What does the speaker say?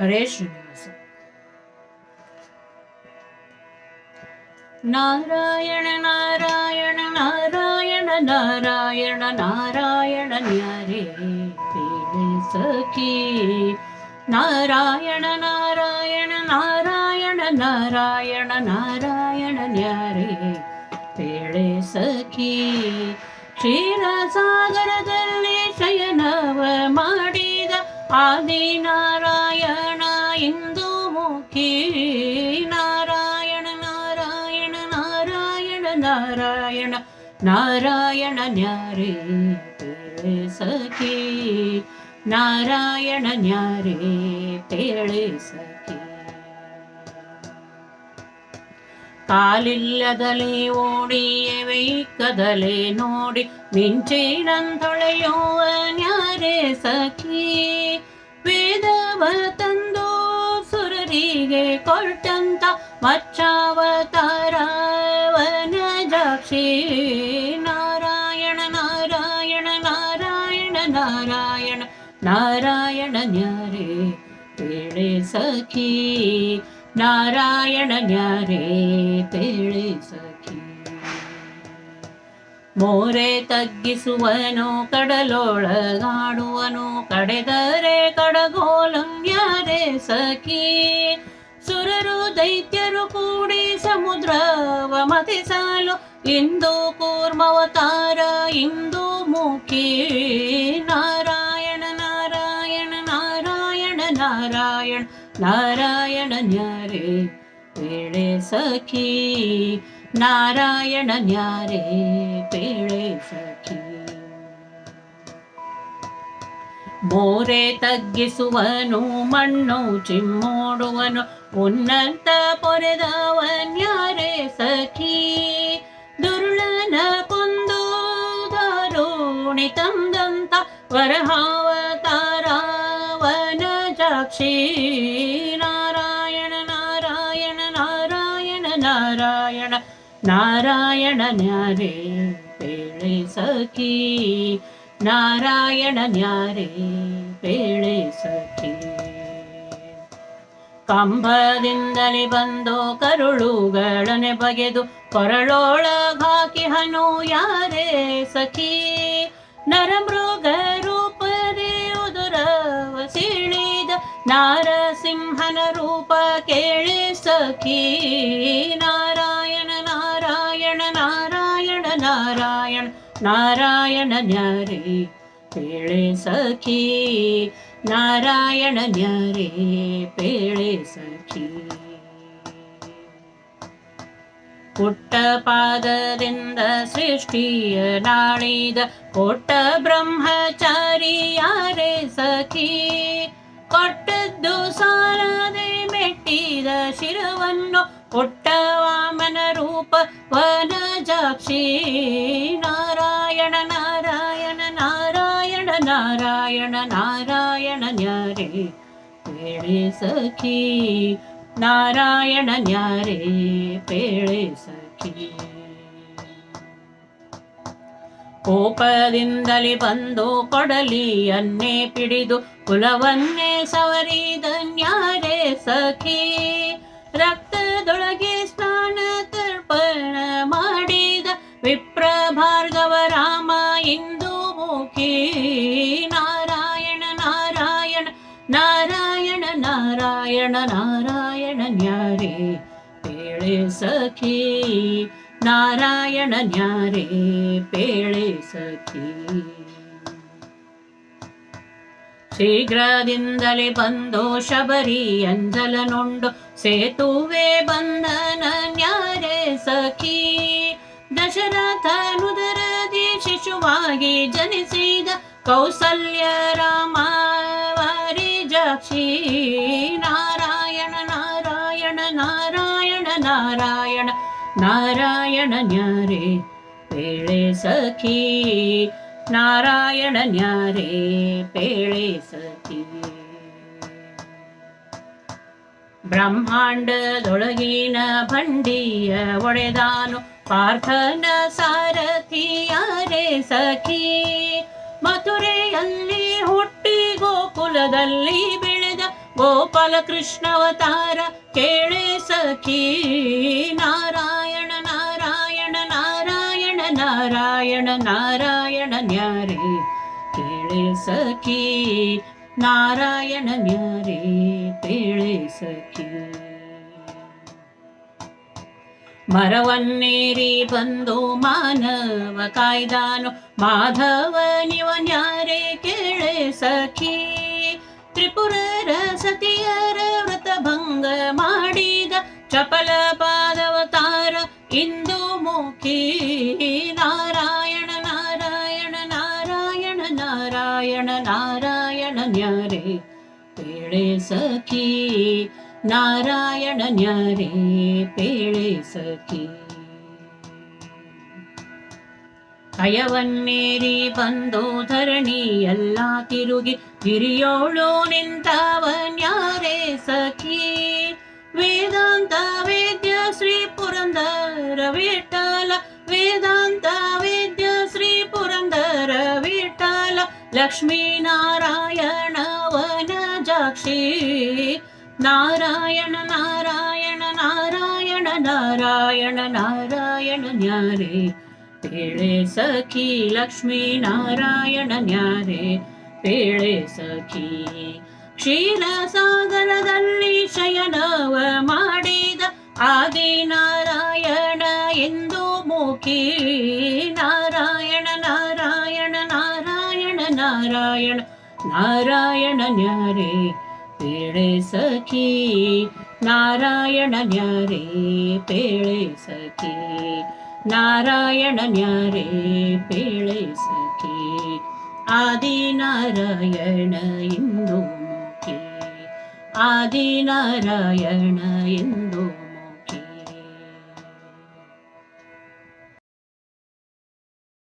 हरे श्रीनिवास नारायण नारायण नारायण नारायण नारायण न्यारे पीडे सखी। नारायण नारायण नारायण नारायण नारायण न्यारे पीडे सखी। क्षीरसागरदल्ली शयनव नव ஆதிநாராயண இந்து மூக்கி நாராயண நாராயண நாராயண நாராயண நாராயண ஞாரே பேழே சகி நாராயண ஞாரே பேழே சகி ಕಾಲಿಲ್ಲದಲೇ ಓಡಿಯವೆ ಕದಲೆ ನೋಡಿ ಮಿಂಚಿನಂತೊಳೆಯುವ ನ್ಯಾರೆ ಸಖಿ ವೇದವ ತಂದು ಸುರರಿಗೆ ಕೊಟ್ಟಂತ ಮಚ್ಚಾವತಾರವನ ಜಾಕ್ಷಿ ನಾರಾಯಣ ನಾರಾಯಣ ನಾರಾಯಣ ನಾರಾಯಣ ನಾರಾಯಣ ನ್ಯಾರೆ ಪೇಳೆ ಸಖಿ ನಾರಾಯಣ ನ್ಯಾರೇ ಪೇಳೆ ಸಖಿ ಮೋರೆ ತಗ್ಗಿಸುವನು, ಕಡಲೊಳಗಾಡುವನು, ಕಡೆದರೆ ಕಡಗೋಲಂಗ್ಯಾರೆ ಸಖಿ. ಸುರರು ದೈತ್ಯರು ಕೂಡಿ ಸಮುದ್ರವ ಮತಿಸಾಲು, ಇಂದು ಕೂರ್ಮವತಾರ, ಇಂದು ಮುಖಿ ನಾರಾಯಣ ನಾರಾಯಣ ನಾರಾಯಣ ನ್ಯಾರೇ ಪೇಳೆ ಸಖಿ ನಾರಾಯಣ ನ್ಯಾರೇ ಪೇಳೆ ಸಖಿ ಮೋರೆ ತಗ್ಗಿಸುವನು ಮಣ್ಣು ಚಿಮ್ಮೋಡುವನು ಉನ್ನತ ಪೊರೆದವನ್ಯಾರೆ ಸಖಿ ದುರುಳನ ಕೊಂದು ದಾರುಣಿ ತಂದಂತ ವರಹಾವತಾರವನ ಜಾಕ್ಷಿ ನಾರಾಯಣ ನಾರಾಯಣ ನಾರಾಯಣ ನಾರಾಯಣ ನಾರಾಯಣ ನ್ಯಾರೇ ಬೇಳೆ ಸಖಿ. ನಾರಾಯಣ ನ್ಯಾರೇ ಪೇಳೆ ಸಖಿ. ಕಂಬದಿಂದಲೇ ಬಂದು ಕರುಳುಗಳನೆ ಬಗೆದು ಕೊರಳೊಳಗಾಕಿ ಹನು ಯಾರೇ ಸಖಿ. ನರಮೃಗ ನಾರಸಿಂಹನ ರೂಪ ಕೇಳಿ ಸಖಿ ನಾರಾಯಣ ನಾರಾಯಣ ನಾರಾಯಣ ನಾರಾಯಣ ನಾರಾಯಣ ನ್ಯಾರೇ ಪೇಳೆ ಸಖಿ ನಾರಾಯಣ ನ್ಯಾರೇ ಪೇಳೆ ಸಖಿ ಪುಟ್ಟ ಪಾದದಿಂದ ಸೃಷ್ಟಿಯ ನಾಳಿದ ಕೊಟ್ಟ ಬ್ರಹ್ಮಚಾರಿ ಯಾರೇ ಸಖಿ ಕೊಟ್ಟದ್ದು ಸಾಲದೆ ಮೆಟ್ಟಿದ ಶಿರವನ್ನು ಪುಟ್ಟ ವಾಮನ ರೂಪ ವನಜಾಕ್ಷಿ ನಾರಾಯಣ ನಾರಾಯಣ ನಾರಾಯಣ ನಾರಾಯಣ ನಾರಾಯಣ ನ್ಯಾರೇ ಪೇಳೆ ಸಖಿ ನಾರಾಯಣ ನ್ಯಾರೇ ಪೇಳೆ ಸಖಿ ಕೋಪದಿಂದಲೇ ಬಂದು ಕೊಡಲಿಯನ್ನೇ ಪಿಡಿದು ಕುಲವನ್ನೇ ಸವರಿದ ನ್ಯಾರೇ ಸಖಿ. ರಕ್ತದೊಳಗೆ ಸ್ನಾನ ತರ್ಪಣ ಮಾಡಿದ ವಿಪ್ರ ಭಾರ್ಗವ ರಾಮ ಇಂದು ಮುಖಿ. ನಾರಾಯಣ ನಾರಾಯಣ ನಾರಾಯಣ ನಾರಾಯಣ ನಾರಾಯಣ ನ್ಯಾರೇ. ಪೇಳೆ ಸಖಿ ನಾರಾಯಣ ನ್ಯಾರೇ ಪೇಳೆ ಸಖಿ ಶೀಘ್ರದಿಂದಲೇ ಬಂದು ಶಬರಿ ಅಂಜಲನುಂಡು ಸೇತುವೆ ಬಂಧನ ನ್ಯಾರೆ ಸಖಿ ದಶರಥನುದರದಿ ಶಿಶುವಾಗಿ ಜನಿಸಿದ ಕೌಸಲ್ಯ ರಾಮ ವಾರಿಜಾಕ್ಷಿ ನಾರಾಯಣ ನಾರಾಯಣ ನಾರಾಯಣ ನಾರಾಯಣ ನಾರಾಯಣ ನ್ಯಾರೆ, ಪೇಳೆ ಸಖಿ. ನಾರಾಯಣ ನ್ಯಾರೆ, ಪೇಳೆ ಸಖಿ. ಬ್ರಹ್ಮಾಂಡದೊಳಗಿನ ಭಂಡಿಯ ಒಡೆದಾನು ಪಾರ್ಥನ ಸಾರಥಿಯಾರೆ ಸಖಿ? ಮಥುರೆಯಲ್ಲಿ ಹುಟ್ಟಿ ಗೋಕುಲದಲ್ಲಿ ಬೆಳೆದ ಗೋಪಾಲ ಕೃಷ್ಣ ಅವತಾರ ಕೇಳೆ ಸಖಿ ನಾರಾಯಣ ನಾರಾಯಣ ನಾರಾಯಣ ನಾರಾಯಣ ನಾರಾಯಣ ನ್ಯಾರೆ ಕೇಳೆ ಸಖಿ ನಾರಾಯಣ ನ್ಯಾರೆ ಪೇಳೆ ಸಖಿ ಮರವನ್ನೇರಿ ಬಂದು ಮಾನವ ಕಾಯ್ದಾನು ಮಾಧವನಿವನ್ಯಾರೆ ಕೇಳೆ ಸಖಿ ತ್ರಿಪುರರ ಸತಿಯರ ವ್ರತ ಭಂಗ ಮಾಡಿದ ಚಪಲ ಪಾದವತಾರ ಇಂದು ಮುಖಿ. ನಾರಾಯಣ ನಾರಾಯಣ ನಾರಾಯಣ ನಾರಾಯಣ ನಾರಾಯಣ ನ್ಯಾರೆ. ಪೇಳೆ ಸಖಿ, ನಾರಾಯಣ ನ್ಯಾರೆ, ಪೇಳೆ ಸಖಿ. ಕಯವನ್ನೇರಿ ಬಂದು ಧರಣಿ ಎಲ್ಲ ತಿರುಗಿ ಗಿರಿಯೋಳು ನಿಂತವನ್ಯಾರೆ ಸಖಿ ವೇದಾಂತ ವೇದ್ಯ ಶ್ರೀ ಪುರಂದರ ವಿಠಲ ವೇದಾಂತ ವೇದ್ಯ ಶ್ರೀ ಪುರಂದರ ವಿಠಲ ಲಕ್ಷ್ಮೀ ನಾರಾಯಣ ವನಜಾಕ್ಷಿ ನಾರಾಯಣ ನಾರಾಯಣ ನಾರಾಯಣ ನಾರಾಯಣ ನಾರಾಯಣ ನ್ಯಾರೆ ಪೇಳೆ ಸಖಿ ಲಕ್ಷ್ಮೀ ನಾರಾಯಣ ನ್ಯಾರೆ ಪೇಳೆ ಸಖಿ. ಕ್ಷೀರ ಸಾಗರದಲ್ಲಿ ಶಯನವ ಮಾಡಿದ ಆದಿನಾರಾಯಣ ಎಂದು ಮುಖಿ. ನಾರಾಯಣ ನಾರಾಯಣ ನಾರಾಯಣ ನಾರಾಯಣ ನಾರಾಯಣ ನ್ಯಾರೆ ಪೇಳೆ ಸಖಿ. ನಾರಾಯಣ ನ್ಯಾರೆ ಪೇಳೆ ಸಖಿ. ನಾರಾಯಣ ನ್ಯಾರೆ ಪೇಳೆ ಸಖಿ. ആദിനാരായണ എന്നു ആദിനാരായണ എന്നു